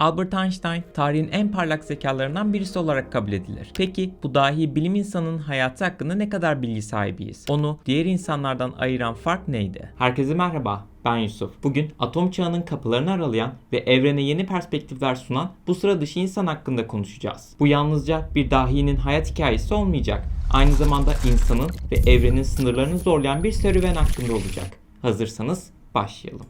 Albert Einstein tarihin en parlak zekalarından birisi olarak kabul edilir. Peki bu dahi bilim insanının hayatı hakkında ne kadar bilgi sahibiyiz? Onu diğer insanlardan ayıran fark neydi? Herkese merhaba. Ben Yusuf. Bugün atom çağının kapılarını aralayan ve evrene yeni perspektifler sunan bu sıra dışı insan hakkında konuşacağız. Bu yalnızca bir dahinin hayat hikayesi olmayacak. Aynı zamanda insanın ve evrenin sınırlarını zorlayan bir serüven hakkında olacak. Hazırsanız başlayalım.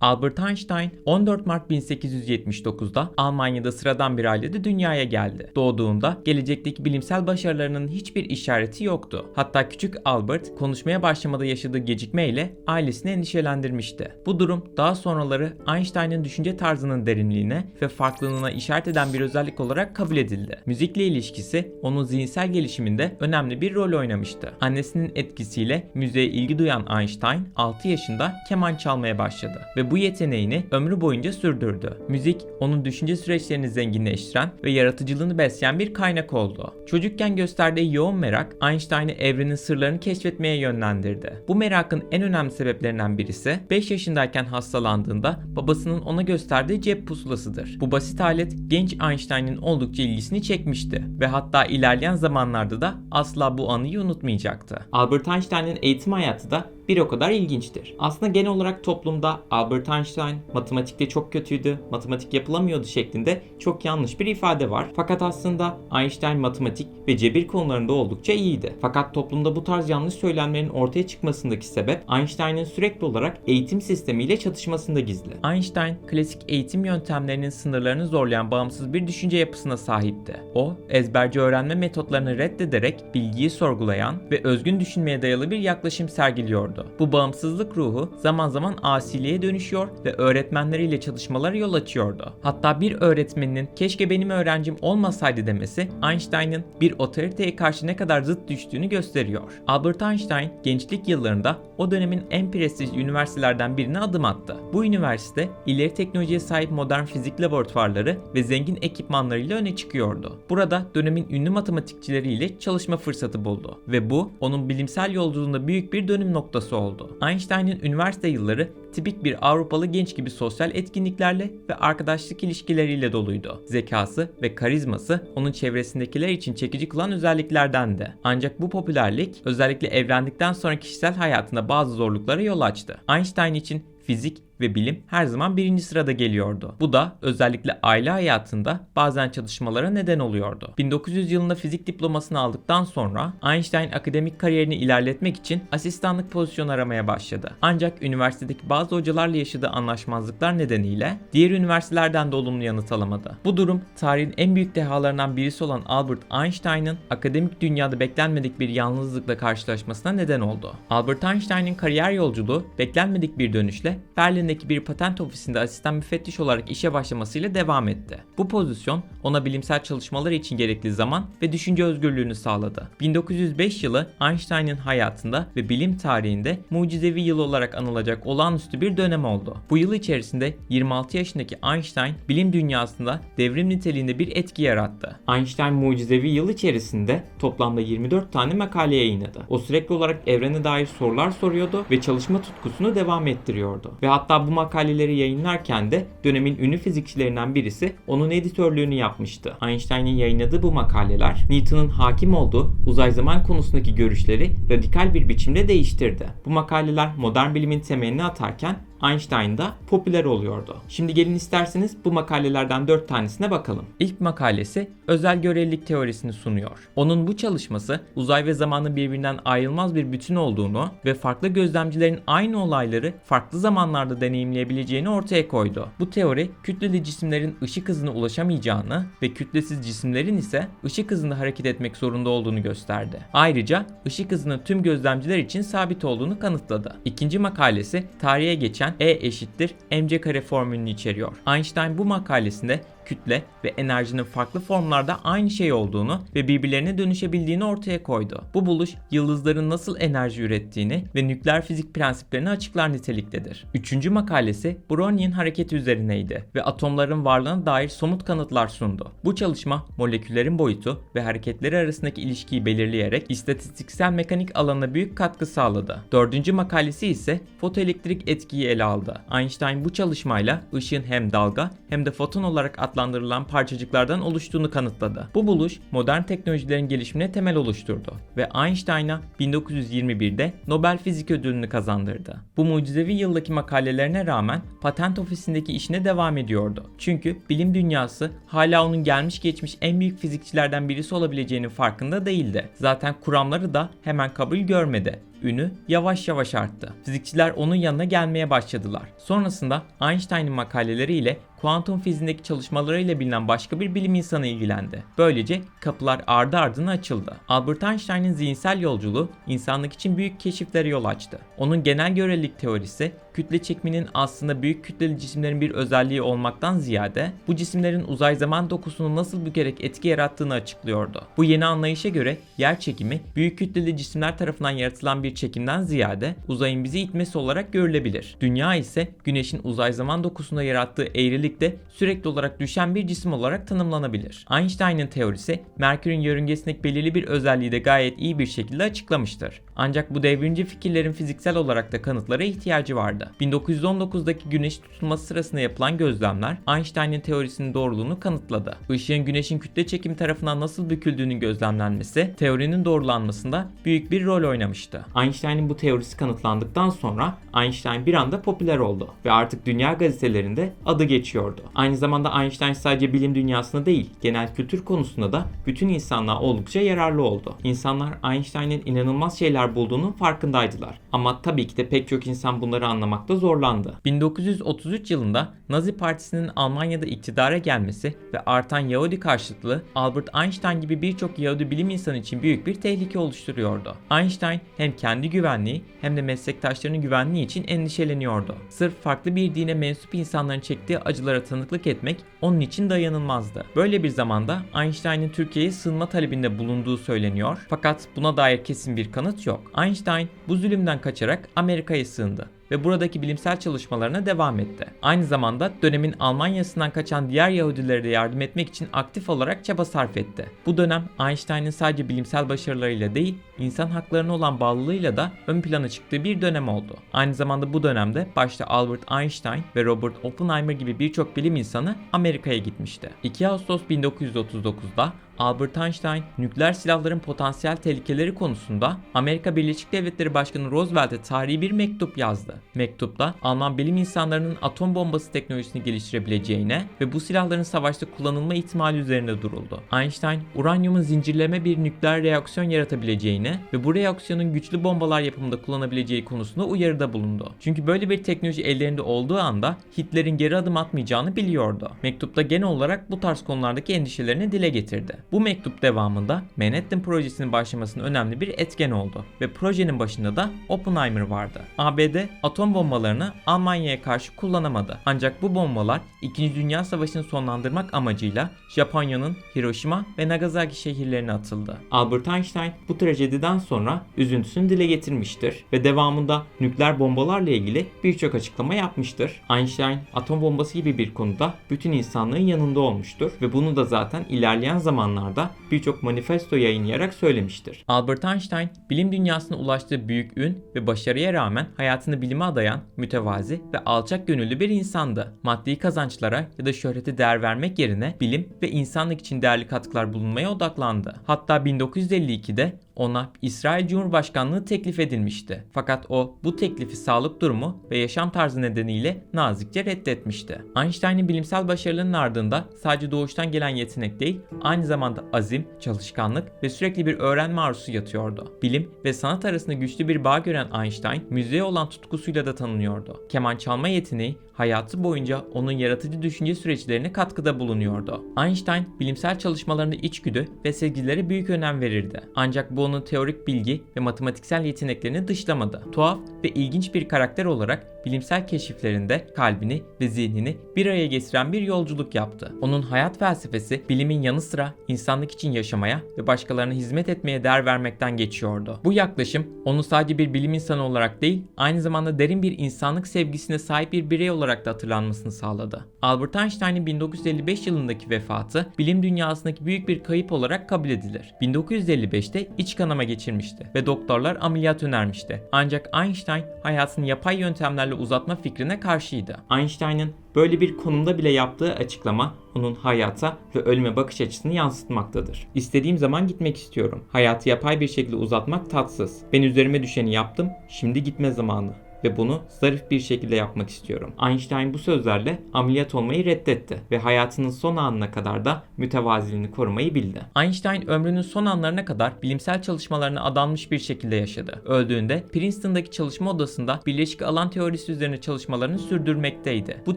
Albert Einstein 14 Mart 1879'da Almanya'da sıradan bir ailede dünyaya geldi. Doğduğunda gelecekteki bilimsel başarılarının hiçbir işareti yoktu. Hatta küçük Albert konuşmaya başlamada yaşadığı gecikmeyle ailesini endişelendirmişti. Bu durum daha sonraları Einstein'ın düşünce tarzının derinliğine ve farklılığına işaret eden bir özellik olarak kabul edildi. Müzikle ilişkisi onun zihinsel gelişiminde önemli bir rol oynamıştı. Annesinin etkisiyle müziğe ilgi duyan Einstein 6 yaşında keman çalmaya başladı ve bu yeteneğini ömrü boyunca sürdürdü. Müzik onun düşünce süreçlerini zenginleştiren ve yaratıcılığını besleyen bir kaynak oldu. Çocukken gösterdiği yoğun merak Einstein'ı evrenin sırlarını keşfetmeye yönlendirdi. Bu merakın en önemli sebeplerinden birisi 5 yaşındayken hastalandığında babasının ona gösterdiği cep pusulasıdır. Bu basit alet genç Einstein'ın oldukça ilgisini çekmişti ve hatta ilerleyen zamanlarda da asla bu anıyı unutmayacaktı. Albert Einstein'ın eğitim hayatı da bir o kadar ilginçtir. Aslında genel olarak toplumda Albert Einstein matematikte çok kötüydü, matematik yapılamıyordu şeklinde çok yanlış bir ifade var. Fakat aslında Einstein matematik ve cebir konularında oldukça iyiydi. Fakat toplumda bu tarz yanlış söylemlerin ortaya çıkmasındaki sebep Einstein'ın sürekli olarak eğitim sistemiyle çatışmasında gizli. Einstein klasik eğitim yöntemlerinin sınırlarını zorlayan bağımsız bir düşünce yapısına sahipti. O, ezberci öğrenme metotlarını reddederek bilgiyi sorgulayan ve özgün düşünmeye dayalı bir yaklaşım sergiliyordu. Bu bağımsızlık ruhu zaman zaman asiliğe dönüşüyor ve öğretmenleriyle çalışmalara yol açıyordu. Hatta bir öğretmeninin keşke benim öğrencim olmasaydı demesi Einstein'ın bir otoriteye karşı ne kadar zıt düştüğünü gösteriyor. Albert Einstein gençlik yıllarında o dönemin en prestijli üniversitelerden birine adım attı. Bu üniversite ileri teknolojiye sahip modern fizik laboratuvarları ve zengin ekipmanlarıyla öne çıkıyordu. Burada dönemin ünlü matematikçileriyle çalışma fırsatı buldu ve bu onun bilimsel yolculuğunda büyük bir dönüm noktası oldu. Einstein'ın üniversite yılları tipik bir Avrupalı genç gibi sosyal etkinliklerle ve arkadaşlık ilişkileriyle doluydu. Zekası ve karizması onun çevresindekiler için çekici kılan özelliklerdendi. Ancak bu popülerlik özellikle evlendikten sonra kişisel hayatında bazı zorluklara yol açtı. Einstein için fizik ve bilim her zaman birinci sırada geliyordu. Bu da özellikle aile hayatında bazen çatışmalara neden oluyordu. 1900 yılında fizik diplomasını aldıktan sonra Einstein akademik kariyerini ilerletmek için asistanlık pozisyonu aramaya başladı. Ancak üniversitedeki bazı hocalarla yaşadığı anlaşmazlıklar nedeniyle diğer üniversitelerden de olumlu yanıt alamadı. Bu durum tarihin en büyük dehalarından birisi olan Albert Einstein'ın akademik dünyada beklenmedik bir yalnızlıkla karşılaşmasına neden oldu. Albert Einstein'ın kariyer yolculuğu beklenmedik bir dönüşle Berlin Berlin'deki bir patent ofisinde asistan müfettiş olarak işe başlamasıyla devam etti. Bu pozisyon ona bilimsel çalışmalar için gerekli zaman ve düşünce özgürlüğünü sağladı. 1905 yılı Einstein'ın hayatında ve bilim tarihinde mucizevi yıl olarak anılacak olağanüstü bir dönem oldu. Bu yıl içerisinde 26 yaşındaki Einstein bilim dünyasında devrim niteliğinde bir etki yarattı. Einstein mucizevi yıl içerisinde toplamda 24 tane makale yayınladı. O sürekli olarak evrene dair sorular soruyordu ve çalışma tutkusunu devam ettiriyordu. Ve hatta bu makaleleri yayınlarken de dönemin ünlü fizikçilerinden birisi onun editörlüğünü yapmıştı. Einstein'ın yayınladığı bu makaleler Newton'un hakim olduğu uzay zaman konusundaki görüşleri radikal bir biçimde değiştirdi. Bu makaleler modern bilimin temelini atarken Einstein da popüler oluyordu. Şimdi gelin isterseniz bu makalelerden 4 tanesine bakalım. İlk makalesi özel görelilik teorisini sunuyor. Onun bu çalışması uzay ve zamanın birbirinden ayrılmaz bir bütün olduğunu ve farklı gözlemcilerin aynı olayları farklı zamanlarda deneyimleyebileceğini ortaya koydu. Bu teori kütleli cisimlerin ışık hızına ulaşamayacağını ve kütlesiz cisimlerin ise ışık hızında hareket etmek zorunda olduğunu gösterdi. Ayrıca ışık hızının tüm gözlemciler için sabit olduğunu kanıtladı. İkinci makalesi tarihe geçen E eşittir mc kare formülünü içeriyor. Einstein bu makalesinde kütle ve enerjinin farklı formlarda aynı şey olduğunu ve birbirlerine dönüşebildiğini ortaya koydu. Bu buluş yıldızların nasıl enerji ürettiğini ve nükleer fizik prensiplerini açıklar niteliktedir. Üçüncü makalesi Brownian hareketi üzerineydi ve atomların varlığına dair somut kanıtlar sundu. Bu çalışma moleküllerin boyutu ve hareketleri arasındaki ilişkiyi belirleyerek istatistiksel mekanik alanına büyük katkı sağladı. Dördüncü makalesi ise fotoelektrik etkiyi ele aldı. Einstein bu çalışmayla ışığın hem dalga hem de foton olarak adlandırılan parçacıklardan oluştuğunu kanıtladı. Bu buluş modern teknolojilerin gelişimine temel oluşturdu ve Einstein'a 1921'de Nobel Fizik Ödülünü kazandırdı. Bu mucizevi yıldaki makalelerine rağmen patent ofisindeki işine devam ediyordu. Çünkü bilim dünyası hala onun gelmiş geçmiş en büyük fizikçilerden birisi olabileceğinin farkında değildi. Zaten kuramları da hemen kabul görmedi ünü yavaş yavaş arttı. Fizikçiler onun yanına gelmeye başladılar. Sonrasında Einstein'ın makaleleriyle kuantum fiziğindeki çalışmalarıyla bilinen başka bir bilim insanı ilgilendi. Böylece kapılar ardı ardına açıldı. Albert Einstein'ın zihinsel yolculuğu insanlık için büyük keşiflere yol açtı. Onun genel görelilik teorisi kütle çekiminin aslında büyük kütleli cisimlerin bir özelliği olmaktan ziyade bu cisimlerin uzay zaman dokusunu nasıl bükerek etki yarattığını açıklıyordu. Bu yeni anlayışa göre yer çekimi büyük kütleli cisimler tarafından yaratılan bir çekimden ziyade uzayın bizi itmesi olarak görülebilir. Dünya ise güneşin uzay zaman dokusunda yarattığı eğrilikte sürekli olarak düşen bir cisim olarak tanımlanabilir. Einstein'ın teorisi Merkür'ün yörüngesindeki belirli bir özelliği de gayet iyi bir şekilde açıklamıştır. Ancak bu devrimci fikirlerin fiziksel olarak da kanıtlara ihtiyacı vardı. 1919'daki güneş tutulması sırasında yapılan gözlemler Einstein'ın teorisinin doğruluğunu kanıtladı. Işığın güneşin kütle çekimi tarafından nasıl büküldüğünün gözlemlenmesi teorinin doğrulanmasında büyük bir rol oynamıştı. Einstein'ın bu teorisi kanıtlandıktan sonra Einstein bir anda popüler oldu ve artık dünya gazetelerinde adı geçiyordu. Aynı zamanda Einstein sadece bilim dünyasında değil, genel kültür konusunda da bütün insanlığa oldukça yararlı oldu. İnsanlar Einstein'ın inanılmaz şeyler bulduğunun farkındaydılar. Ama tabii ki de pek çok insan bunları anlamakta zorlandı. 1933 yılında Nazi Partisi'nin Almanya'da iktidara gelmesi ve artan Yahudi karşıtlığı Albert Einstein gibi birçok Yahudi bilim insanı için büyük bir tehlike oluşturuyordu. Einstein hem kendi güvenliği hem de meslektaşlarının güvenliği için endişeleniyordu. Sırf farklı bir dine mensup insanların çektiği acılara tanıklık etmek onun için dayanılmazdı. Böyle bir zamanda Einstein'ın Türkiye'ye sığınma talebinde bulunduğu söyleniyor fakat buna dair kesin bir kanıt yok. Einstein bu zulümden kaçarak Amerika'ya sığındı ve buradaki bilimsel çalışmalarına devam etti. Aynı zamanda dönemin Almanya'sından kaçan diğer Yahudilere de yardım etmek için aktif olarak çaba sarf etti. Bu dönem Einstein'ın sadece bilimsel başarılarıyla değil, insan haklarına olan bağlılığıyla da ön plana çıktığı bir dönem oldu. Aynı zamanda bu dönemde başta Albert Einstein ve Robert Oppenheimer gibi birçok bilim insanı Amerika'ya gitmişti. 2 Ağustos 1939'da Albert Einstein nükleer silahların potansiyel tehlikeleri konusunda Amerika Birleşik Devletleri Başkanı Roosevelt'e tarihi bir mektup yazdı. Mektupta Alman bilim insanlarının atom bombası teknolojisini geliştirebileceğine ve bu silahların savaşta kullanılma ihtimali üzerinde duruldu. Einstein, uranyumun zincirleme bir nükleer reaksiyon yaratabileceğine ve bu reaksiyonun güçlü bombalar yapımında kullanabileceği konusunda uyarıda bulundu. Çünkü böyle bir teknoloji ellerinde olduğu anda Hitler'in geri adım atmayacağını biliyordu. Mektupta genel olarak bu tarz konulardaki endişelerini dile getirdi. Bu mektup devamında Manhattan projesinin başlamasının önemli bir etken oldu ve projenin başında da Oppenheimer vardı. ABD atom bombalarını Almanya'ya karşı kullanamadı. Ancak bu bombalar 2. Dünya Savaşı'nı sonlandırmak amacıyla Japonya'nın Hiroşima ve Nagasaki şehirlerine atıldı. Albert Einstein bu trajediden sonra üzüntüsünü dile getirmiştir ve devamında nükleer bombalarla ilgili birçok açıklama yapmıştır. Einstein atom bombası gibi bir konuda bütün insanlığın yanında olmuştur ve bunu da zaten ilerleyen zamanlarda birçok manifesto yayınlayarak söylemiştir. Albert Einstein bilim dünyasına ulaştığı büyük ün ve başarıya rağmen hayatını bilime adayan, mütevazi ve alçak gönüllü bir insandı. Maddi kazançlara ya da şöhrete değer vermek yerine bilim ve insanlık için değerli katkılar bulunmaya odaklandı. Hatta 1952'de ona İsrail Cumhurbaşkanlığı teklif edilmişti. Fakat o bu teklifi sağlık durumu ve yaşam tarzı nedeniyle nazikçe reddetmişti. Einstein'ın bilimsel başarılarının ardında sadece doğuştan gelen yetenek değil, aynı zamanda azim, çalışkanlık ve sürekli bir öğrenme arzusu yatıyordu. Bilim ve sanat arasında güçlü bir bağ gören Einstein, müziğe olan tutkusuyla da tanınıyordu. Keman çalma yeteneği hayatı boyunca onun yaratıcı düşünce süreçlerine katkıda bulunuyordu. Einstein bilimsel çalışmalarında içgüdü ve sezgilere büyük önem verirdi. Ancak bu onun teorik bilgi ve matematiksel yeteneklerini dışlamadı. Tuhaf ve ilginç bir karakter olarak bilimsel keşiflerinde kalbini ve zihnini bir araya getiren bir yolculuk yaptı. Onun hayat felsefesi bilimin yanı sıra insanlık için yaşamaya ve başkalarına hizmet etmeye değer vermekten geçiyordu. Bu yaklaşım onu sadece bir bilim insanı olarak değil, aynı zamanda derin bir insanlık sevgisine sahip bir birey olarak da hatırlanmasını sağladı. Albert Einstein'ın 1955 yılındaki vefatı bilim dünyasındaki büyük bir kayıp olarak kabul edilir. 1955'te iç kanama geçirmişti ve doktorlar ameliyat önermişti. Ancak Einstein hayatını yapay yöntemlerle uzatma fikrine karşıydı. Einstein'ın böyle bir konumda bile yaptığı açıklama onun hayata ve ölüme bakış açısını yansıtmaktadır. İstediğim zaman gitmek istiyorum. Hayatı yapay bir şekilde uzatmak tatsız. Ben üzerime düşeni yaptım, şimdi gitme zamanı ve bunu zarif bir şekilde yapmak istiyorum. Einstein bu sözlerle ameliyat olmayı reddetti ve hayatının son anına kadar da mütevaziliğini korumayı bildi. Einstein ömrünün son anlarına kadar bilimsel çalışmalarına adanmış bir şekilde yaşadı. Öldüğünde Princeton'daki çalışma odasında birleşik alan teorisi üzerine çalışmalarını sürdürmekteydi. Bu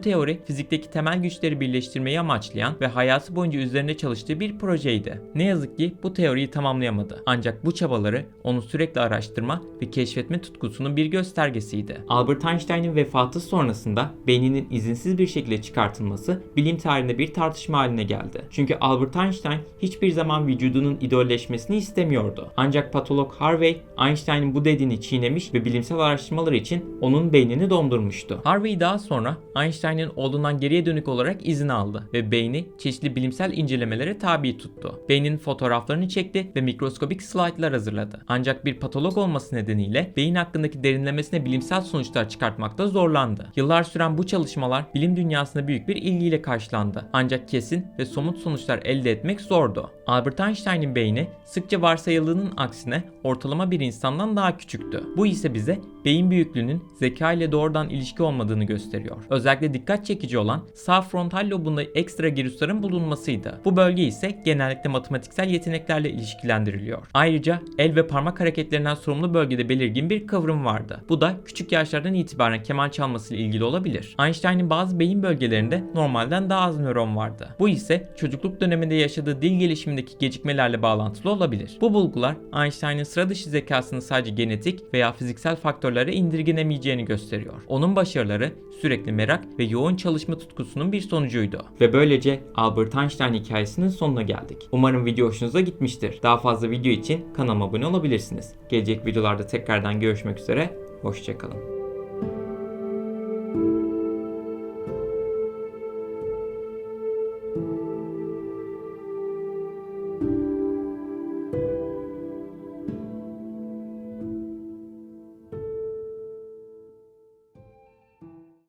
teori fizikteki temel güçleri birleştirmeyi amaçlayan ve hayatı boyunca üzerine çalıştığı bir projeydi. Ne yazık ki bu teoriyi tamamlayamadı. Ancak bu çabaları onu sürekli araştırma ve keşfetme tutkusunun bir göstergesiydi. Albert Einstein'ın vefatı sonrasında beyninin izinsiz bir şekilde çıkartılması bilim tarihinde bir tartışma haline geldi. Çünkü Albert Einstein hiçbir zaman vücudunun idolleşmesini istemiyordu. Ancak patolog Harvey Einstein'ın bu dediğini çiğnemiş ve bilimsel araştırmaları için onun beynini dondurmuştu. Harvey daha sonra Einstein'ın oğlundan geriye dönük olarak izin aldı ve beyni çeşitli bilimsel incelemelere tabi tuttu. Beynin fotoğraflarını çekti ve mikroskobik slaytlar hazırladı. Ancak bir patolog olması nedeniyle beyin hakkındaki derinlemesine bilimsel sonuçlar çıkartmakta zorlandı. Yıllar süren bu çalışmalar bilim dünyasında büyük bir ilgiyle karşılandı. Ancak kesin ve somut sonuçlar elde etmek zordu. Albert Einstein'ın beyni sıkça varsayıldığının aksine ortalama bir insandan daha küçüktü. Bu ise bize beyin büyüklüğünün zeka ile doğrudan ilişki olmadığını gösteriyor. Özellikle dikkat çekici olan sağ frontal lobunda ekstra girusların bulunmasıydı. Bu bölge ise genellikle matematiksel yeteneklerle ilişkilendiriliyor. Ayrıca el ve parmak hareketlerinden sorumlu bölgede belirgin bir kıvrım vardı. Bu da küçük yaşlardan itibaren keman çalması ile ilgili olabilir. Einstein'ın bazı beyin bölgelerinde normalden daha az nöron vardı. Bu ise çocukluk döneminde yaşadığı dil gelişimindeki gecikmelerle bağlantılı olabilir. Bu bulgular Einstein'ın sıra dışı zekasını sadece genetik veya fiziksel faktörlere indirgenemeyeceğini gösteriyor. Onun başarıları sürekli merak ve yoğun çalışma tutkusunun bir sonucuydu. Ve böylece Albert Einstein hikayesinin sonuna geldik. Umarım video hoşunuza gitmiştir. Daha fazla video için kanalıma abone olabilirsiniz. Gelecek videolarda tekrardan görüşmek üzere. Hoşçakalın.